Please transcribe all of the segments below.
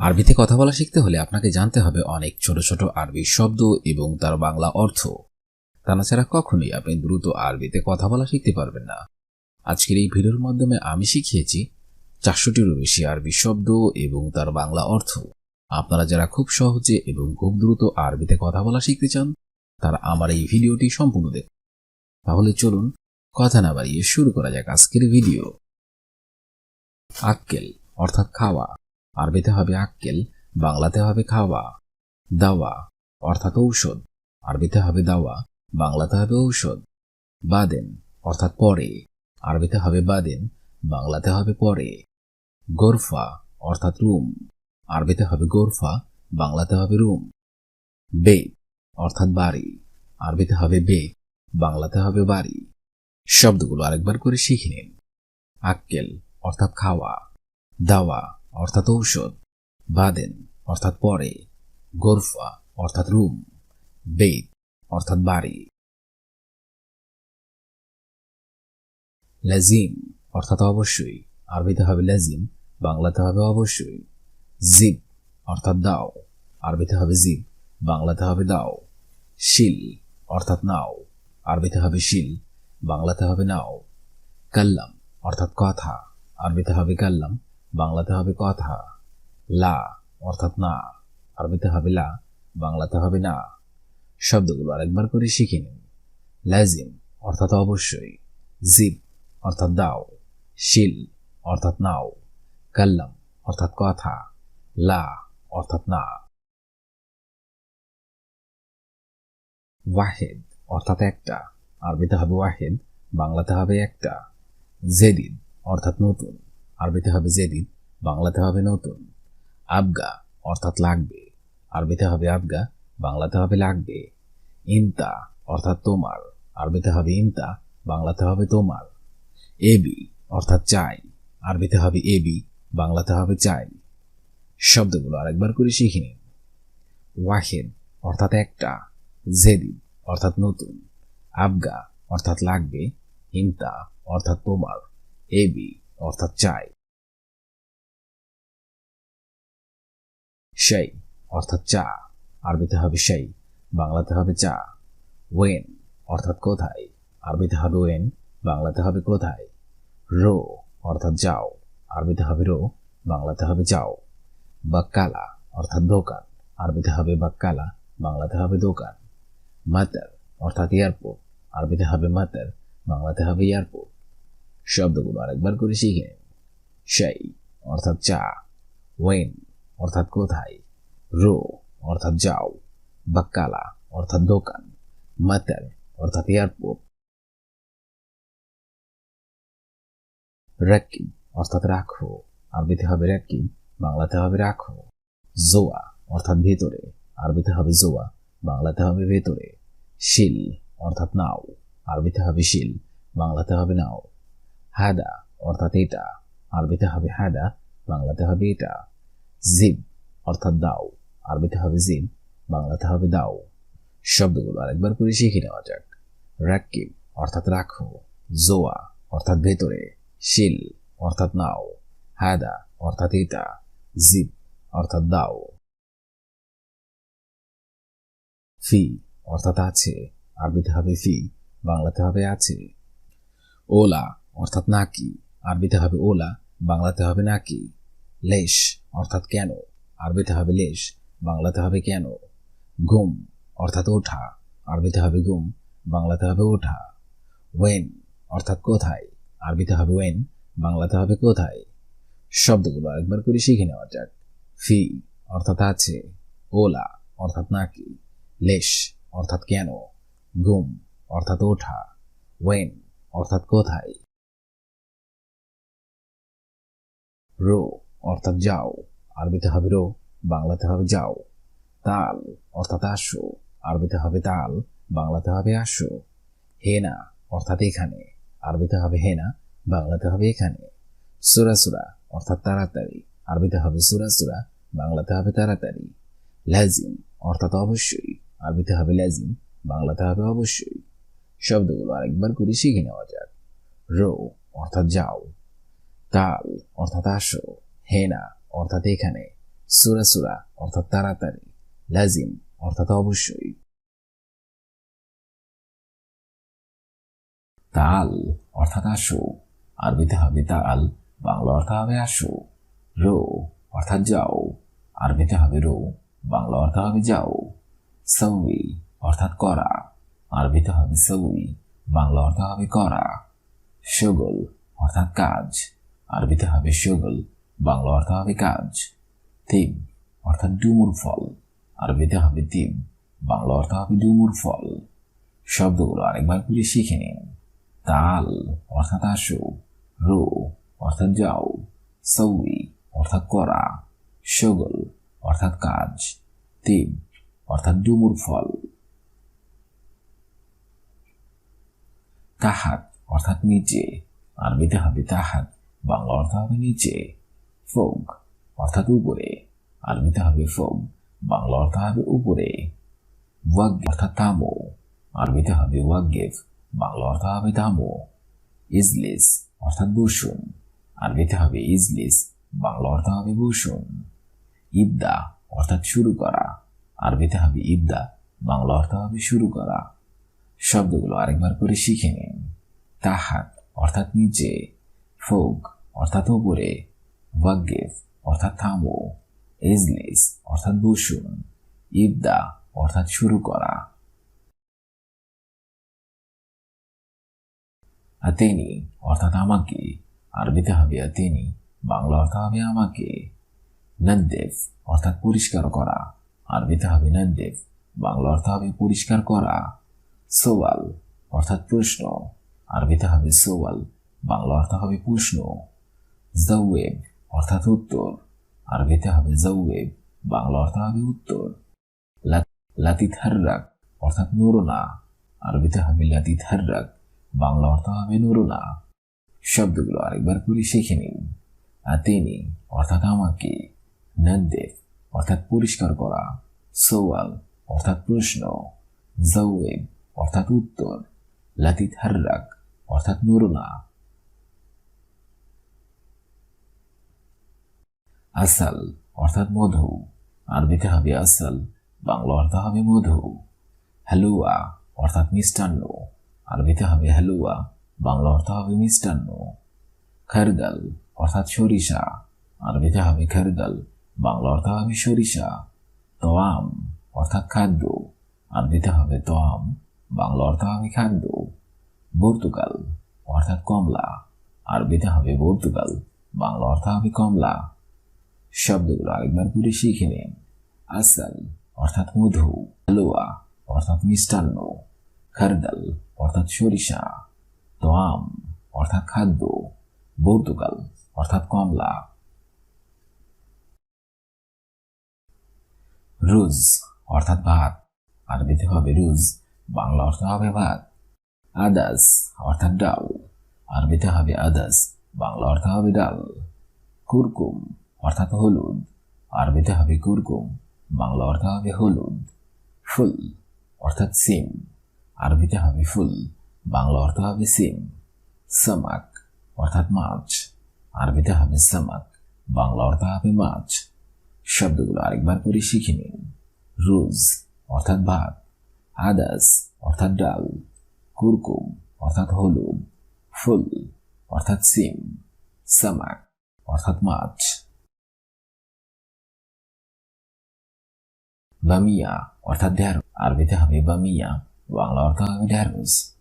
আরবিতে কথা বলা শিখতে হলে আপনাকে জানতে হবে অনেক ছোট ছোট আরবি শব্দ এবং তার বাংলা অর্থ। তা না ছাড়া কখনোই আপনি দ্রুত আরবিতে কথা বলা শিখতে পারবেন না। আজকের এই ভিডিওর মাধ্যমে আমি শিখিয়েছি চারশোটিরও বেশি আরবি শব্দ এবং তার বাংলা অর্থ। আপনারা যারা খুব সহজে এবং খুব দ্রুত আরবিতে কথা বলা শিখতে চান, তারা আমার এই ভিডিওটি সম্পূর্ণ দেখুন। তাহলে চলুন কথা না বাড়িয়ে শুরু করা যাক আজকের ভিডিও। আক্কেল, অর্থাৎ খাওয়া। আরবিতে হবে আক্কেল, বাংলাতে হবে খাওয়া, দাওয়া, অর্থাৎ ঔষধ। আরবিতে হবে দাওয়া, বাংলাতে হবে ঔষধ। বাদেন, অর্থাৎ পরে। আরবিতে হবে বাদেন, বাংলাতে হবে পরে। গোরফা, অর্থাৎ রুম। আরবিতে হবে গোরফা, বাংলাতে হবে রুম। বে, অর্থাৎ বাড়ি। আরবিতে হবে বে, বাংলাতে হবে বাড়ি। শব্দগুলো আরেকবার করে শিখে নিন। আক্কেল, অর্থাৎ খাওয়া, দাওয়া। অর্থাৎ ঔষধ, বাদেন, অর্থাৎ পরে, গোরফা, অর্থাৎ রুম বেদ অর্থাৎ বাড়ি। লাজিম, অর্থাৎ অবশ্যই, আরবিতে হবে লাজিম, বাংলাতে হবে অবশ্যই। জিব অর্থাৎ দাও, আরবিতে হবে জিব বাংলাতে হবে দাও। শিল, অর্থাৎ নাও, আরবিতে হবে শিল, বাংলাতে হবে নাও। কাল্লাম, অর্থাৎ কথা, আরবিতে হবে কাল্লাম বাংলাতে হবে কথা। লা অর্থাৎ না। আরবিতে হবে লা, বাংলাতে হবে না। শব্দগুলো আরেকবার করে শিখে নিন। লাজিম অর্থাৎ অবশ্যই। জিব অর্থাৎ দাও। শিল অর্থাৎ নাও। কাল্লাম অর্থাৎ কথা। লা অর্থাৎ না। ওয়াহেদ অর্থাৎ একটা। আরবিতে হবে ওয়াহেদ, বাংলাতে হবে একটা। জেদিদ অর্থাৎ নতুন। আরবিতে হবে জেদিদ বাংলাতে হবে নতুন। আবগা অর্থাৎ লাগবে। আরবিতে হবে আবগা, বাংলাতে হবে লাগবে। ইনতা অর্থাৎ তোমার। আরবিতে হবে ইনতা, বাংলাতে হবে তোমার। এবি অর্থাৎ চাই। আরবিতে হবে এবি, বাংলাতে হবে চাই। শব্দগুলো আরেকবার করে শিখে নিন। ওয়াহেদ অর্থাৎ একটা। জেদিদ অর্থাৎ নতুন। আবগা অর্থাৎ লাগবে। ইনতা অর্থাৎ তোমার। এবি অর্থাৎ চাই। সেই, অর্থাৎ চা। আরবিতে হবে সেই, বাংলাতে হবে চা। ওয়েন অর্থাৎ কোথায়। আরবিতে হবে ওয়েন বাংলাতে হবে কোথায়। রো, অর্থাৎ যাও। আরবিতে হবে রো, বাংলাতে হবে যাও। বাক্কালা, অর্থাৎ দোকান। আরবিতে হবে বাক্কালা, বাংলাতে হবে দোকান। মাতার অর্থাৎ এয়ারপোর্ট। আরবিতে হবে মাতার বাংলাতে হবে এয়ারপোর্ট। শব্দগুলো আরেকবার করে শিখে সেই অর্থাৎ চা ওয়েন অর্থাৎ কোথায়, রো অর্থাৎ যাও বাক্কালা অর্থাৎ দোকান মাতার অর্থাৎ এয়ারপোর্ট, রাকিব অর্থাৎ রাখো, আরবিতে হবে রাকিব, বাংলাতে হবে রাখো, জোয়া অর্থাৎ ভেতরে, আরবিতে হবে জোয়া, বাংলাতে হবে ভেতরে, শিল অর্থাৎ নাও, আরবিতে হবে শিল, বাংলাতে হবে নাও। হাদা, অর্থাৎ এটা। আরবিতে হবে হাদা, বাংলাতে হবে এটা। জিব, অর্থাৎ দাও। আরবিতে হবে জিব, বাংলাতে হবে দাও। শব্দগুলো আরেকবার করে শিখে নেওয়া যাক। রাকিব, অর্থাৎ রাখো। জোয়া, অর্থাৎ ভেতরে। শিল, অর্থাৎ নাও। হাদা, অর্থাৎ এটা। জিব, অর্থাৎ দাও। ফি, অর্থাৎ আছে। আরবিতে হবে ফি, বাংলাতে হবে আছে। ওলা অর্থাৎ নাকি। আরবিতে হবে ওলা, বাংলাতে হবে নাকি। লেশ, অর্থাৎ কেন। আরবিতে হবে লেশ, বাংলাতে হবে কেন। ঘুম অর্থাৎ ওঠা। আরবিতে হবে ঘুম বাংলাতে হবে ওঠা। ওয়েন, অর্থাৎ কোথায়। আরবিতে হবে ওয়েন, বাংলাতে হবে কোথায়। শব্দগুলো আরেকবার করে শিখে নেওয়া যাক। ফি, অর্থাৎ আছে। ওলা, অর্থাৎ নাকি। লেশ, অর্থাৎ কেন। ঘুম অর্থাৎ ওঠা। ওয়েন, অর্থাৎ কোথায়। রো, অর্থাৎ যাও। আরবিতে হবে রো, বাংলাতে হবে যাও। তাল, অর্থাৎ আসো। আরবিতে হবে তাল, বাংলাতে হবে আসো। হেনা, অর্থাৎ এখানে। আরবিতে হবে হেনা, বাংলাতে হবে এখানে। সুরাসুরা অর্থাৎ তাড়াতাড়ি। আরবিতে হবে সুরাসুরা বাংলাতে হবে তাড়াতাড়ি। লাজিম, অর্থাৎ অবশ্যই। আরবিতে হবে লাজিম, বাংলাতে হবে অবশ্যই। শব্দগুলো আরেকবার করে শিখে নেওয়া যাক। রো, অর্থাৎ যাও। তাল, অর্থাৎ আসো হেনা, অর্থাৎ এখানে, সুরা সুরা, অর্থাৎ তাড়াতাড়ি, লাজিম, অর্থাৎ অবশ্যই। তাল, অর্থাৎ আসো, আরবিতে হবে তাল, বাংলা অর্থ হবে আসো, রো, অর্থাৎ যাও, আরবিতে হবে রো, বাংলা অর্থ হবে যাও সৌই অর্থাৎ করা, আরবিতে হবে সৌই বাংলা অর্থ হবে করা শগল অর্থাৎ কাজ। আরবিতে হবে শগল বাংলা অর্থ হবে কাজ। তিব অর্থাৎ ডুমুর ফল। আরবিতে হবে তিম বাংলা অর্থ হবে ডুমুর ফল। শব্দগুলো আরেকবার করে শিখে নিন। তাল অর্থাৎ আসো রো অর্থাৎ যাও। সৌই অর্থাৎ করা। শগল অর্থাৎ কাজ। তিম অর্থাৎ ডুমুর ফল। তাহাত, অর্থাৎ নিচে। আরবিতে হবে তাহাত। বাংলা অর্থ হবে নিচে ফোক অর্থাৎ উপরে আরবিতে হবে ফোক বাংলা অর্থ হবে উপরে ওয়াগ অর্থাৎ থামো আরবিতে হবে ওয়াগেফ বাংলা অর্থ হবে থামো ইজলিস, অর্থাৎ বসুন আরবিতে হবে ইজলিস, বাংলা অর্থ হবে বসুন, ইবদা, অর্থাৎ শুরু করা আরবিতে হবে ইবদা, বাংলা অর্থ হবে শুরু করা। শব্দগুলো আরেকবার করে শিখে নিন। তাহাত, অর্থাৎ নিচে ফোক অর্থাৎ উপরে ওয়াগেফ অর্থাৎ থামো ইজলিস অর্থাৎ বসুন, ইবদা, অর্থাৎ শুরু করা। আতেনি, অর্থাৎ আমাকে, আরবিতে হবে আতেনি, বাংলা অর্থ হবে আমাকে। নদ্দেব অর্থাৎ পরিষ্কার করা, আরবিতে হবে নদ্দেব বাংলা অর্থ হবে পরিষ্কার করা। সোয়াল অর্থাৎ প্রশ্ন, আরবিতে হবে সোয়াল বাংলা অর্থ হবে প্রশ্ন জৌয়েব অর্থাৎ উত্তর। আরবিতে হবে জৌয়েব বাংলা অর্থ হবে উত্তর। লাতিত হার্রাক অর্থাৎ নুরুনা। আরবিতে হবে লাতিত হার্রাক বাংলা অর্থ হবে নুরুনা। শব্দগুলো আরেকবার করে শিখে নিন। আতেনি অর্থাৎ আমাকে। নদ্দেব অর্থাৎ পরিষ্কার করা। সোয়াল অর্থাৎ প্রশ্ন। জৌয়েব অর্থাৎ উত্তর। লাতিত হার্রাক অর্থাৎ নুরুনা। আসাল অর্থাৎ মধু। আরবিতে হবে আসাল, বাংলা অর্থ হবে মধু। হালুয়া অর্থাৎ মিষ্টান্ন। আরবিতে হবে হালুয়া, বাংলা অর্থ হবে মিষ্টান্ন। খারদাল অর্থাৎ সরিষা। আরবিতে হবে খারদাল, বাংলা অর্থ হবে সরিষা। তোয়াম অর্থাৎ খাদ্য। আরবিতে হবে তোয়াম, বাংলা অর্থ হবে খাদ্য। পর্তুগাল অর্থাৎ কমলা। আরবিতে হবে পর্তুগাল বাংলা অর্থ হবে কমলা। শব্দগুলো আরেকবার করে শিখে নিন। আসাল, অর্থাৎ মধু। হালুয়া, অর্থাৎ মিষ্টান্ন। খারদাল, অর্থাৎ সরিষা। তোয়াম, অর্থাৎ খাদ্য। পর্তুগাল অর্থাৎ কমলা। রুজ, অর্থাৎ ভাত। আরবিতে হবে রুজ, বাংলা অর্থ হবে ভাত। আদাস, অর্থাৎ ডাল। আরবিতে হবে আদাস, বাংলা অর্থ হবে ডাল। কুরকুম অর্থাৎ হলুদ। আরবিতে হবে কুরকুম, বাংলা অর্থ হবে হলুদ, ফুল অর্থাৎ সিম। আরবিতে হবে ফুল, বাংলা অর্থ হবে সিম, সামাক অর্থাৎ মাছ। আরবিতে হবে সামাক, বাংলা অর্থ হবে মাছ। শব্দগুলো আরেকবার করে শিখে নিন। রুজ অর্থাৎ ভাত, আদাস অর্থাৎ ডাল, কুরকুম অর্থাৎ হলুদ, ফুল অর্থাৎ সিম, সামাক অর্থাৎ মাছ। বামিয়া, অর্থাৎ ঢেঁড়স আরবিতে হবে বামিয়া, বাংলা অর্থ হবে ঢেঁড়স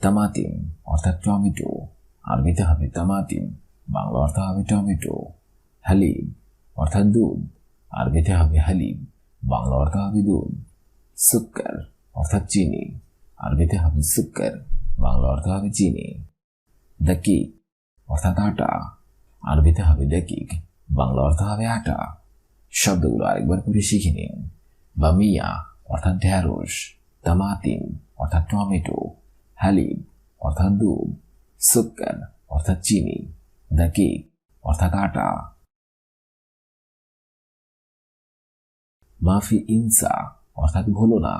তামাতিম, অর্থাৎ টমেটো। আরবিতে হবে তামাতিম, বাংলা অর্থ হবে টমেটো। হালিব অর্থাৎ দুধ। আরবিতে হবে হালিব বাংলা অর্থ হবে দুধ। সুক্কার, অর্থাৎ চিনি। আরবিতে হবে সুক্কার, বাংলা অর্থ হবে চিনি। দাকিক, অর্থাৎ আটা। আরবিতে হবে দাকিক, বাংলা অর্থ হবে আটা। শব্দগুলো আরেকবার করে শিখে নিন। বামিয়া, অর্থাৎ ঢ্যাঁড়স তামাতিম, অর্থাৎ টমেটো হালিব অর্থাৎ দুধ সুক্কার অর্থাৎ চিনি দাকিক অর্থাৎ আটা। মাফি ইনসা, অর্থাৎ ভুলো না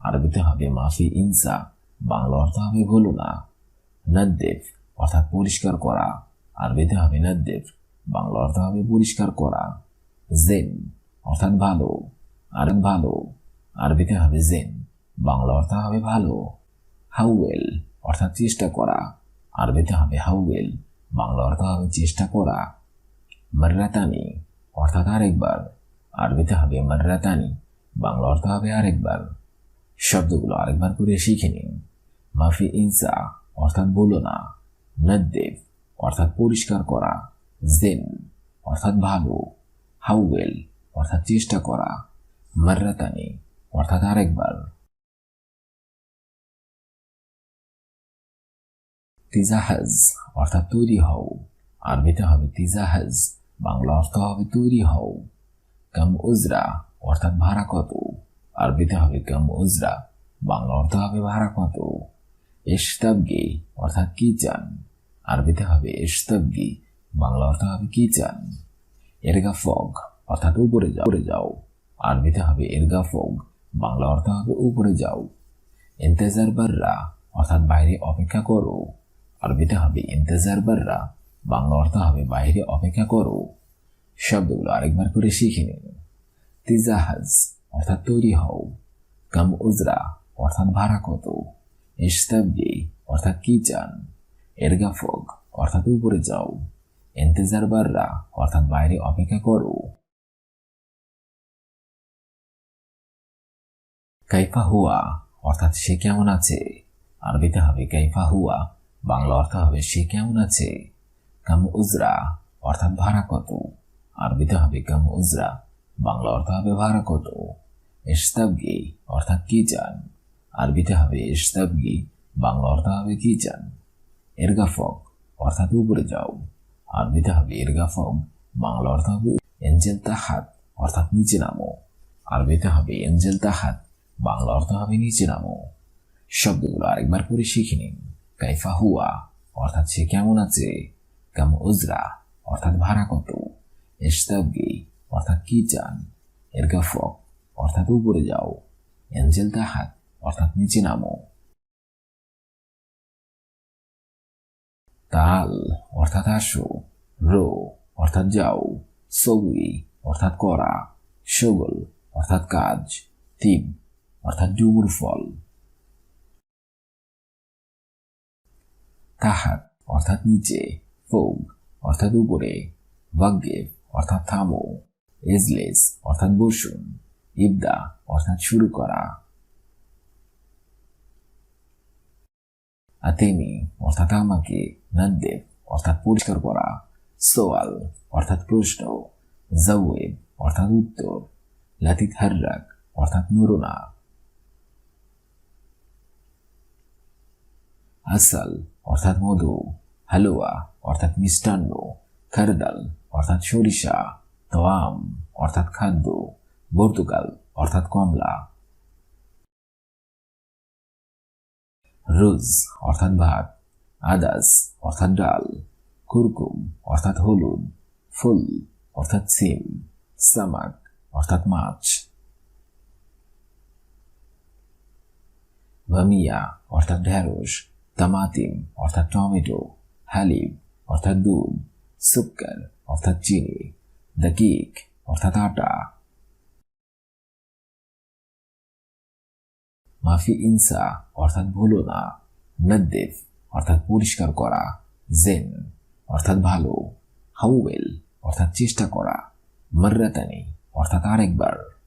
আরবিতে হবে মাফি ইনসা, বাংলা অর্থ হবে ভুলো না নদ্দেব অর্থাৎ পরিষ্কার করা, আরবিতে হবে নদ্দেব বাংলা অর্থ হবে পরিষ্কার করা। জেন, অর্থাৎ ভালো। আর ভালো। আরবিতে হবে জেন, বাংলা অর্থ হবে ভালো। হাউওয়েল অর্থাৎ চেষ্টা করা। আরবিতে হবে হাউওয়েল বাংলা অর্থ হবে চেষ্টা করা। মার্রাতানি, অর্থাৎ আরেকবার। আরবিতে হবে মার্রাতানি, বাংলা অর্থ হবে আরেকবার। শব্দগুলো আরেকবার করে শিখে নিন। মাফি ইনসা, অর্থাৎ বলো না। নদ্দেব, অর্থাৎ পরিষ্কার করা। জেন, অর্থাৎ ভালো। হাউওয়েল অর্থাৎ চেষ্টা করা। মার্রাতানি, অর্থাৎ আরেকবার। তিজাহাজ, অর্থাৎ তৈরি হও। আরবিতে হবে তিজাহাজ, বাংলা অর্থ হবে তৈরি হও। কাম উজরা, অর্থাৎ ভাড়া কত। আরবিতে হবে কাম উজরা, বাংলা অর্থ হবে ভাড়া কত। এস্তাবগি অর্থাৎ কি চান। আরবিতে হবে এস্তাবগি বাংলা অর্থ হবে কি চান। এরগা ফগ, অর্থাৎ উপরে যাও। উপরে যাও। আরবিতে হবে এরগা ফগ। বাংলা অর্থ হবে উপরে যাও। ইন্তেজার বাররা, অর্থাৎ বাইরে অপেক্ষা করো। আরবিতে হবে ইন্তেজার বাররা, বাংলা অর্থ হবে বাইরে অপেক্ষা করো। শব্দগুলো আরেকবার করে শিখে নিন। তিজাহাজ, অর্থাৎ তৈরি হও। কাম উজরা, অর্থাৎ ভাড়া কত। ইস্তাবগি অর্থাৎ কি চান। এরগা ফগ, অর্থাৎ উপরে যাও। ইন্তেজার বাররা, অর্থাৎ বাইরে অপেক্ষা করো। কাইফা হুয়া, অর্থাৎ সে কেমন আছে? আরবিতে হবে কাইফা হুয়া, বাংলা অর্থ হবে সে কেমন আছে? কাম উজরা, অর্থাৎ ভাড়া কত? আরবিতে হবে কাম উজরা, বাংলা অর্থ হবে ভাড়া কত? ইস্তাবগি অর্থাৎ কি চান আরবিতে হবে ইস্তাবগি বাংলা অর্থ হবে কি চান এরগাফক অর্থাৎ উপরে যাও। আরবিতে হবে এরগাফক বাংলা অর্থ হবে এঞ্জেল তাহাত, অর্থাৎ নিচে নামো। আরবিতে হবে এঞ্জেল তাহাত বাংলা অর্থ হবে নিচে নামো। শব্দগুলো আরেকবার করে শিখে নিন। কাইফা হুয়া, অর্থাৎ সে কেমন আছে? কাম উজরা, অর্থাৎ ভাড়া কত? ইস্তাবগি অর্থাৎ কি চান? এর এরগাফক, অর্থাৎ উপরে যাও। এঞ্জেল তাহাত, অর্থাৎ নিচে নামো। তাল, অর্থাৎ আসো। রো, অর্থাৎ যাও। সৌই অর্থাৎ করা। সগল, অর্থাৎ কাজ। তিব অর্থাৎ ডুবুর ফল। তাহাত অর্থাৎ নিচে, ফোগ, অর্থাৎ উপরে ওয়াগেব অর্থাৎ থামো, এজলেস, অর্থাৎ বসুন, ইবদা, অর্থাৎ শুরু করা। আতেনি অর্থাৎ আমাকে নদ্দেব অর্থাৎ পরিষ্কার করা। সোয়াল, অর্থাৎ প্রশ্ন। জাওয়েব অর্থাৎ উত্তর। লাতিত হার্রাক, অর্থাৎ নুরুনা। আসাল অর্থাৎ মধু, হালুয়া, অর্থাৎ মিষ্টান্ন, খারদাল, অর্থাৎ সরিষা, তোয়াম, অর্থাৎ খাদ্য পর্তুগাল অর্থাৎ কমলা। রুজ, অর্থাৎ ভাত। আদাস, অর্থাৎ ডাল। কুরকুম, অর্থাৎ হলুদ। ফুল, অর্থাৎ সিম। সামাক, অর্থাৎ মাছ। ভামিয়া অর্থাৎ ঢেঁড়স। তামাতিম, অর্থাৎ টমেটো হালিব অর্থাৎ দুধ, সুক্কার, অর্থাৎ চিনি দাকিক অর্থাৎ আটা। মাফি ইনসা, অর্থাৎ ভুলো না। নদ্দেফ, অর্থাৎ পরিষ্কার করা। জেন, অর্থাৎ ভালো। হাউওয়েল অর্থাৎ চেষ্টা করা। মার্রাতানি, অর্থাৎ আরেকবার।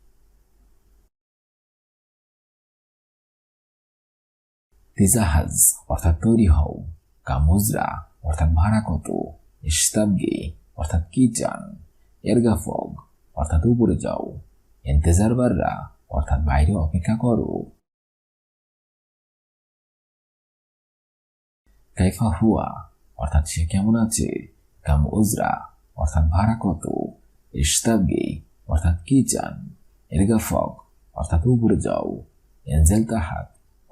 তিজাহাজ, অর্থাৎ তৈরি হও। কামুজরা, অর্থাৎ ভাড়া কত ইস্তাবগে অর্থাৎ কি চান? এরগাফগ অর্থাৎ উপরে যাও। এন্তেজার বাররা অর্থাৎ বাইরে অপেক্ষা করো। কাইফা হুয়া, অর্থাৎ সে কেমন আছে? কাম উজরা অর্থাৎ ভাড়া কত ইস্তাবগে অর্থাৎ কি চান? এরগাফগ অর্থাৎ উপরে যাও। এনজেল তাহাত